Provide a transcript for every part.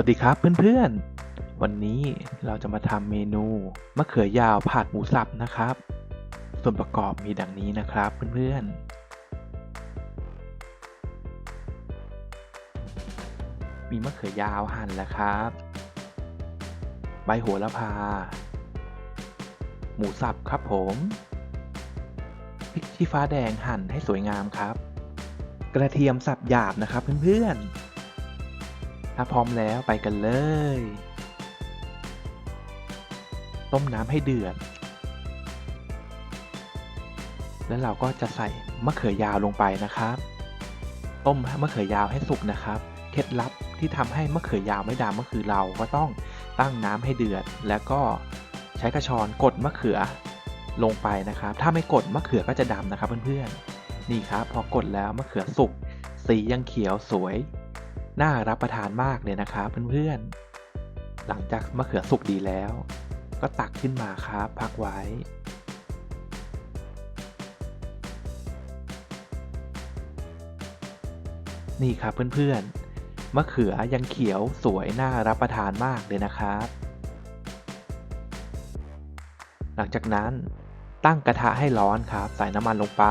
วัสดีครับเพื่อนๆ วันนี้เราจะมาทำเมนูมะเขือยาวผัดหมูสับนะครับ ส่วนประกอบมีดังนี้นะครับเพื่อนๆ มีมะเขือยาวหั่นแล้วครับ ใบโหระพา หมูสับครับผมพริกชี้ฟ้าแดงหั่นให้สวยงามครับ กระเทียมสับหยาบนะครับเพื่อนๆ ถ้าพร้อมแล้วไปกันเลย ต้มน้ำให้เดือด แล้วเราก็จะใส่มะเขือยาวลงไปนะครับ ต้มมะเขือยาวให้สุกนะครับ เคล็ดลับที่ทำให้มะเขือยาวไม่ดำก็คือเราก็ต้องตั้งน้ำให้เดือด แล้วก็ใช้กระชอนกดมะเขือลงไปนะครับ ถ้าไม่กดมะเขือก็จะดำนะครับเพื่อนๆ นี่ครับพอกดแล้วมะเขือสุก สียังเขียวสวย น่ารับประทานมากเลยนะครับเพื่อนๆ หลังจากมะเขือสุกดีแล้ว ก็ตักขึ้นมาครับพักไว้ นี่ครับเพื่อนๆ มะเขือยังเขียวสวยน่ารับประทานมากเลยนะครับ หลังจากนั้นตั้งกระทะให้ร้อนครับ ใส่น้ำมันลงไป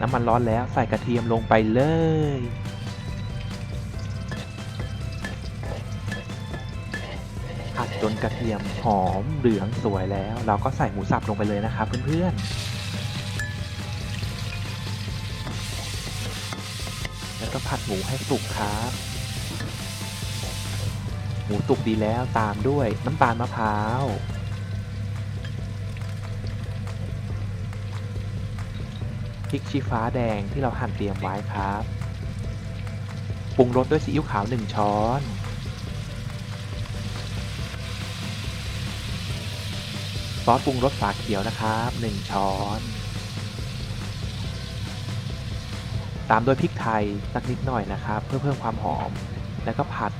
น้ำมันร้อนแล้วใส่กระเทียมลงไปเลย ผัดจนกระเทียมหอมเหลืองสวยแล้ว เราก็ใส่หมูสับลงไปเลยนะครับเพื่อนๆ แล้วก็ผัดหมูให้สุกครับ หมูสุกดีแล้วตามด้วยน้ำตาลมะพร้าวพริกชี้ฟ้าแดงที่เราหั่นเตรียมไว้ครับ ปรุงรสด้วยซีอิ๊วขาว 1 ช้อน ซอสปรุงรสฝาเขียวนะครับ1ช้อน ตามด้วยพริกไทยสักนิดหน่อยนะครับ เพื่อเพิ่มความหอม แล้วก็ผัด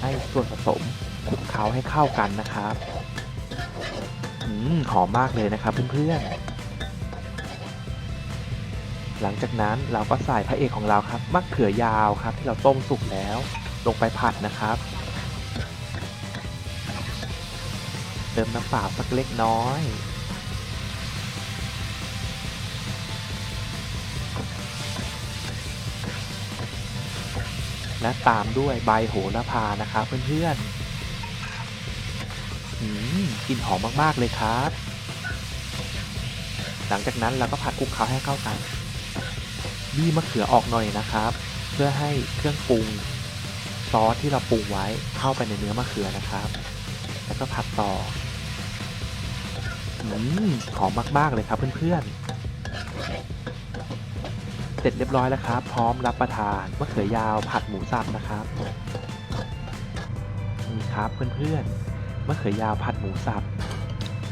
ให้ส่วนผสมคลุกเคล้าให้เข้ากันนะครับอหอมมากเลยนะครับเพื่อนๆ หลังจากนั้นเราก็ใส่พระเอกของเราครับมะเขือยาวครับ ที่เราต้มสุกแล้ว ลงไปผัดนะครับ เติมน้ำเปล่าสักเล็กน้อย และตามด้วยใบโหระพานะครับเพื่อนๆอืมกลิ่นหอมมากๆเลยครับ หลังจากนั้นเราก็ผัดคลุกเคล้าให้เข้ากันบี้มะเขือออกหน่อยนะครับ เพื่อให้เครื่องปรุงซอสที่เราปรุงไว้เข้าไปในเนื้อมะเขือนะครับ แล้วก็ผัดต่อ หอมมาก ๆ เลยครับเพื่อนๆ เสร็จเรียบร้อยแล้วครับ พร้อมรับประทานมะเขือยาวผัดหมูสับนะครับนี่ครับเพื่อนๆมะเขือยาวผัดหมูสับ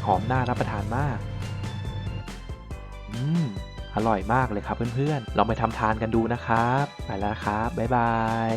หอมน่ารับประทานมากอืมอร่อยมากเลยครับเพื่อนๆลองไปทำทานกันดูนะครับ ไปแล้วครับ บ๊ายบาย